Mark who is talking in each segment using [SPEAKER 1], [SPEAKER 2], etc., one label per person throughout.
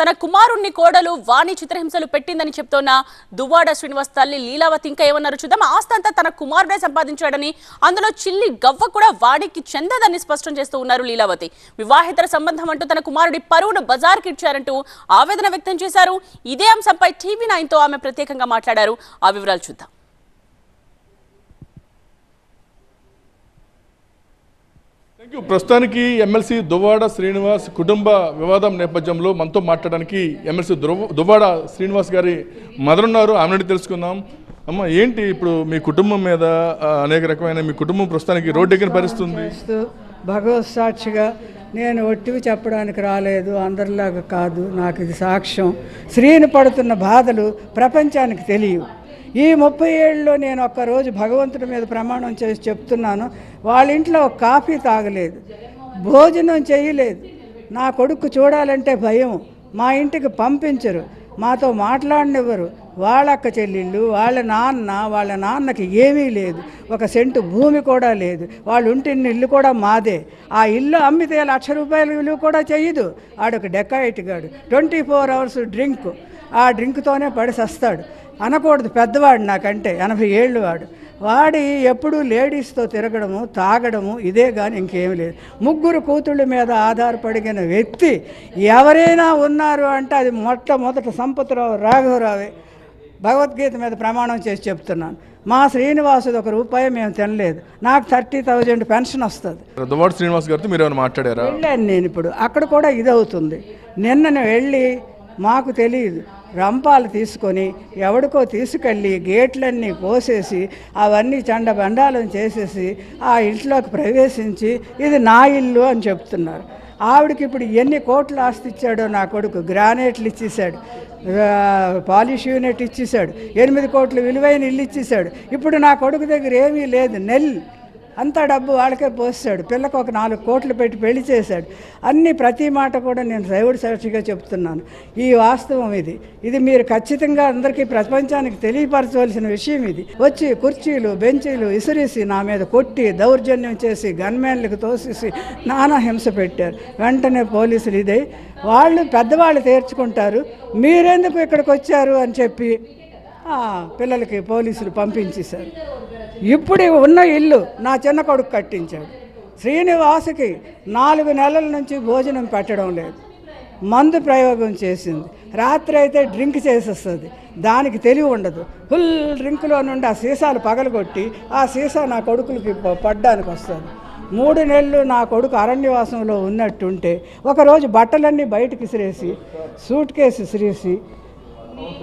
[SPEAKER 1] తన కుమారుణ్ణి కోడలు వాణి చిత్రహింసలు పెట్టిందని చెప్తోన్న దువ్వాడ శ్రీనివాస్ తల్లి లీలావతి ఇంకా ఏమన్నారు చూద్దాం. ఆస్తంతా తన కుమారుడే సంపాదించాడని అందులో చిల్లి గవ్వ కూడా వాడికి చెందదని స్పష్టం చేస్తూ ఉన్నారు లీలావతి. వివాహేతర సంబంధం అంటూ తన కుమారుడి పరువును బజార్కి ఇచ్చారంటూ ఆవేదన వ్యక్తం చేశారు. ఇదే అంశంపై టీవీ నైన్తో ఆమె ప్రత్యేకంగా మాట్లాడారు. ఆ వివరాలు చూద్దాం.
[SPEAKER 2] ప్రస్తుతానికి ఎమ్మెల్సీ దువ్వాడ శ్రీనివాస్ కుటుంబ వివాదం నేపథ్యంలో మనతో మాట్లాడడానికి ఎమ్మెల్సీ దువ్వాడ శ్రీనివాస్ గారి మదర్ ఉన్నారు. ఆమె తెలుసుకుందాం. అమ్మ ఏంటి ఇప్పుడు మీ కుటుంబం మీద అనేక రకమైన మీ కుటుంబం ప్రస్తుతానికి రోడ్డు ఎక్కిన పరిస్థితి ఉంది
[SPEAKER 3] చేస్తూ భగవత్ సాక్షిగా నేను ఒట్టివి చెప్పడానికి రాలేదు. అందరిలాగా కాదు. నాకు ఇది సాక్ష్యం. స్త్రీని పడుతున్న బాధలు ప్రపంచానికి తెలియవు. ఈ ముప్పై ఏళ్ళలో నేను ఒక్కరోజు భగవంతుడి మీద ప్రమాణం చేసి చెప్తున్నాను వాళ్ళ ఇంట్లో ఒక కాఫీ తాగలేదు భోజనం చేయలేదు. నా కొడుకు చూడాలంటే భయం మా ఇంటికి పంపించరు మాతో మాట్లాడనివ్వరు. వాళ్ళ అక్క చెల్లెళ్ళు వాళ్ళ నాన్న వాళ్ళ నాన్నకి ఏమీ లేదు. ఒక సెంటు భూమి కూడా లేదు. వాళ్ళు ఉంటున్న ఇల్లు కూడా మాదే. ఆ ఇల్లు అమ్మితే లక్ష రూపాయల విలువ కూడా చేయదు ఆడొక డెకాయిట్ గాడు. Twenty four hours drink. ఆ డ్రింక్తోనే పడి సస్తాడు. అనకూడదు పెద్దవాడు నాకంటే ఎనభై ఏళ్ళు వాడు. వాడి ఎప్పుడూ లేడీస్తో తిరగడము తాగడము ఇదే కానీ ఇంకేం లేదు. ముగ్గురు కూతుళ్ళ మీద ఆధారపడిన వ్యక్తి ఎవరైనా ఉన్నారు అంటే అది మొట్టమొదట సంపత్రావు రాఘవరావే. భగవద్గీత మీద ప్రమాణం చేసి చెప్తున్నాను. మా శ్రీనివాసుది ఒక రూపాయి మేము తినలేదు. నాకు థర్టీ థౌజండ్ పెన్షన్ వస్తుంది.
[SPEAKER 2] శ్రీనివాస్ గారితో మీరు ఏమైనా మాట్లాడారా?
[SPEAKER 3] వెళ్ళాను నేను ఇప్పుడు. అక్కడ కూడా ఇదవుతుంది. నిన్న వెళ్ళి మాకు తెలియదు. రంపాలు తీసుకొని ఎవడికో తీసుకెళ్ళి గేట్లన్నీ కోసేసి అవన్నీ చండబండాలను చేసేసి ఆ ఇంట్లోకి ప్రవేశించి ఇది నా ఇల్లు అని చెప్తున్నారు. ఆవిడకి ఇప్పుడు ఎన్ని కోట్లు ఆస్తి ఇచ్చాడో నా కొడుకు గ్రానైట్లు ఇచ్చేసాడు పాలిష్ యూనిట్ ఇచ్చేసాడు ఎనిమిది కోట్లు విలువైన ఇల్లు ఇచ్చేసాడు ఇప్పుడు నా కొడుకు దగ్గర ఏమీ లేదు నెల్. అంతా డబ్బు వాళ్ళకే పోసాడు పిల్లకు ఒక నాలుగు కోట్లు పెట్టి పెళ్ళి చేశాడు. అన్ని ప్రతి మాట కూడా నేను దేవుడి సాక్షిగా చెప్తున్నాను. ఈ వాస్తవం ఇది. ఇది మీరు ఖచ్చితంగా అందరికీ ప్రపంచానికి తెలియపరచవలసిన విషయం ఇది. వచ్చి కుర్చీలు బెంచీలు ఇసిరేసి నా మీద కొట్టి దౌర్జన్యం చేసి గన్మెన్లకు తోసేసి నానా హింస పెట్టారు. వెంటనే పోలీసులు ఇదే. వాళ్ళు పెద్దవాళ్ళు తీర్చుకుంటారు. మీరెందుకు ఇక్కడికి వచ్చారు అని చెప్పి పిల్లలకి పోలీసులు పంపించేశారు ఇప్పుడు ఉన్న ఇల్లు నా చిన్న కొడుకు కట్టించాడు. శ్రీనివాసుకి నాలుగు నెలల నుంచి భోజనం పెట్టడం లేదు. మందు ప్రయోగం చేసింది. రాత్రి అయితే డ్రింక్ చేసేస్తుంది. దానికి తెలివి ఉండదు. ఫుల్ డ్రింక్లో నుండి ఆ సీసాలు పగలగొట్టి ఆ సీసా నా కొడుకులకి పడ్డానికి వస్తుంది. మూడు నెలలు నా కొడుకు అరణ్యవాసంలో ఉన్నట్టుంటే ఒకరోజు బట్టలన్నీ బయటకు విసిరేసి సూట్ కేసు విసిరేసి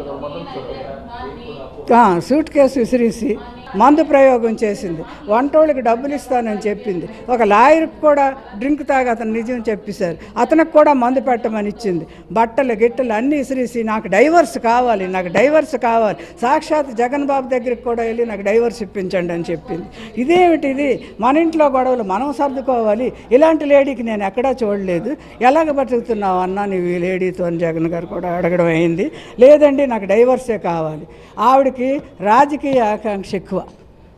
[SPEAKER 3] ఆ, సూట్ కేసు విసిరేసి మందు ప్రయోగం చేసింది. వంటోళ్ళకి డబ్బులు ఇస్తానని చెప్పింది. ఒక లాయర్కి కూడా డ్రింక్ తాగి అతను నిజం చెప్పేశారు అతనికి కూడా మందు పెట్టమని ఇచ్చింది. బట్టలు గిట్టలు అన్నీ ఇసిరేసి నాకు డైవర్స్ కావాలి నాకు డైవర్స్ కావాలి. సాక్షాత్ జగన్ బాబు దగ్గరికి కూడా వెళ్ళి నాకు డైవర్స్ ఇప్పించండి అని చెప్పింది. ఇదేమిటి ఇది? మన ఇంట్లో గొడవలు మనం సర్దుకోవాలి. ఇలాంటి లేడీకి నేను ఎక్కడా చూడలేదు. ఎలాగ బతుకుతున్నావు అన్నా నీవు ఈ లేడీతో జగన్ గారు కూడా అడగడం అయింది. లేదండి నాకు డైవర్సే కావాలి. ఆవిడకి రాజకీయ ఆకాంక్ష ఎక్కువ.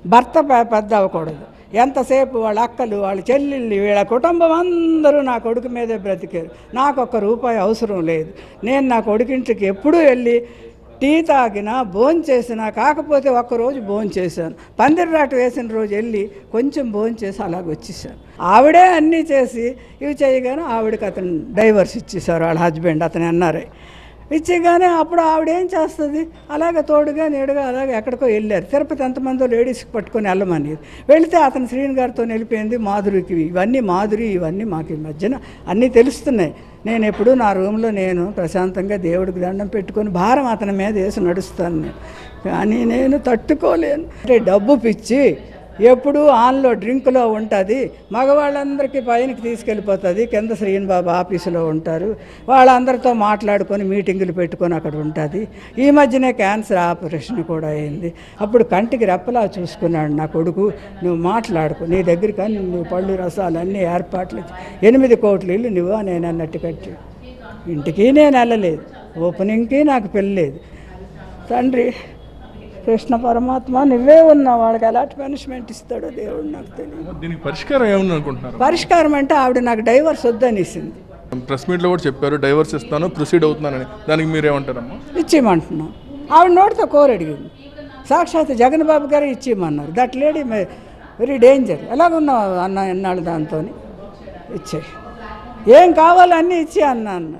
[SPEAKER 3] భర్త పెద్ద అవ్వకూడదు. ఎంతసేపు వాళ్ళ అక్కలు వాళ్ళ చెల్లెళ్ళు వీళ్ళ కుటుంబం అందరూ నా కొడుకు మీదే బ్రతికారు. నాకు ఒక్క రూపాయి అవసరం లేదు. నేను నా కొడుకింటికి ఎప్పుడూ వెళ్ళి టీ తాగినా భోంచేసినా కాకపోతే ఒక్కరోజు భోంచేశాను పందిరిరాటు వేసిన రోజు వెళ్ళి కొంచెం భోంచేసి అలాగ వచ్చేసాను ఆవిడే అన్నీ చేసి ఇవి చేయగానే ఆవిడకి అతను డైవర్స్ ఇచ్చేసారు వాళ్ళ హస్బెండ్ అతను ఎన్ఆర్ఐ ఇచ్చేగానే అప్పుడు ఆవిడ ఏం చేస్తుంది? అలాగే తోడుగా నీడుగా అలాగే ఎక్కడికో వెళ్ళారు. తిరుపతి ఎంతమందో లేడీస్కి పట్టుకొని వెళ్ళమని వెళితే అతను శ్రీని గారితో వెళ్ళిపోయింది మాధురికి. ఇవన్నీ మాధురి ఇవన్నీ మాకు ఈ మధ్యన అన్నీ తెలుస్తున్నాయి. నేను ఎప్పుడూ నా రూమ్లో నేను ప్రశాంతంగా దేవుడికి దండం పెట్టుకొని భారం అతని మీద వేసి నడుస్తాను నేను. కానీ నేను తట్టుకోలేను. అంటే డబ్బు పిచ్చి. ఎప్పుడూ ఆన్లో డ్రింక్లో ఉంటుంది. మగవాళ్ళందరికీ పైనకి తీసుకెళ్ళిపోతుంది. కింద శ్రీనిబాబు ఆఫీసులో ఉంటారు. వాళ్ళందరితో మాట్లాడుకొని మీటింగులు పెట్టుకొని అక్కడ ఉంటుంది. ఈ మధ్యనే క్యాన్సర్ ఆపరేషన్ కూడా అయింది. అప్పుడు కంటికి రెప్పలా చూసుకున్నాడు నా కొడుకు. నువ్వు మాట్లాడుకో నీ దగ్గర కానీ నువ్వు పళ్ళు రసాలు అన్నీ ఏర్పాట్లు ఎనిమిది కోట్లు ఇల్లు నువ్వు నేను అన్నట్టు కట్టి ఇంటికి నేను వెళ్ళలేదు. ఓపెనింగ్కి నాకు పెళ్ళలేదు తండ్రి కృష్ణ పరమాత్మ నువ్వే ఉన్నావు వాళ్ళకి ఎలాంటి పనిష్మెంట్ ఇస్తాడో దేవుడు నాకు తెలియదు.
[SPEAKER 2] దీనికి పరిష్కారం ఏమని అనుకుంటున్నారు?
[SPEAKER 3] పరిష్కారం అంటే ఆవిడ నాకు డైవర్స్ వద్దనిసింది.
[SPEAKER 2] ప్రెస్ మీట్లో కూడా చెప్పారు డైవర్స్ ఇస్తాను ప్రొసీడ్ అవుతున్నానని. దానికి మీరేమంటారమ్మా?
[SPEAKER 3] ఇచ్చేయమంటున్నాం. ఆవిడ నోటితో కోరి అడిగింది. సాక్షాత్ జగన్ బాబు గారు ఇచ్చేయమన్నారు. దట్ లేడీ వెరీ డేంజర్ ఎలాగున్నావు అన్న ఎన్నాళ్ళు దాంతో ఇచ్చే ఏం కావాలో అన్నీ ఇచ్చే అన్న అన్న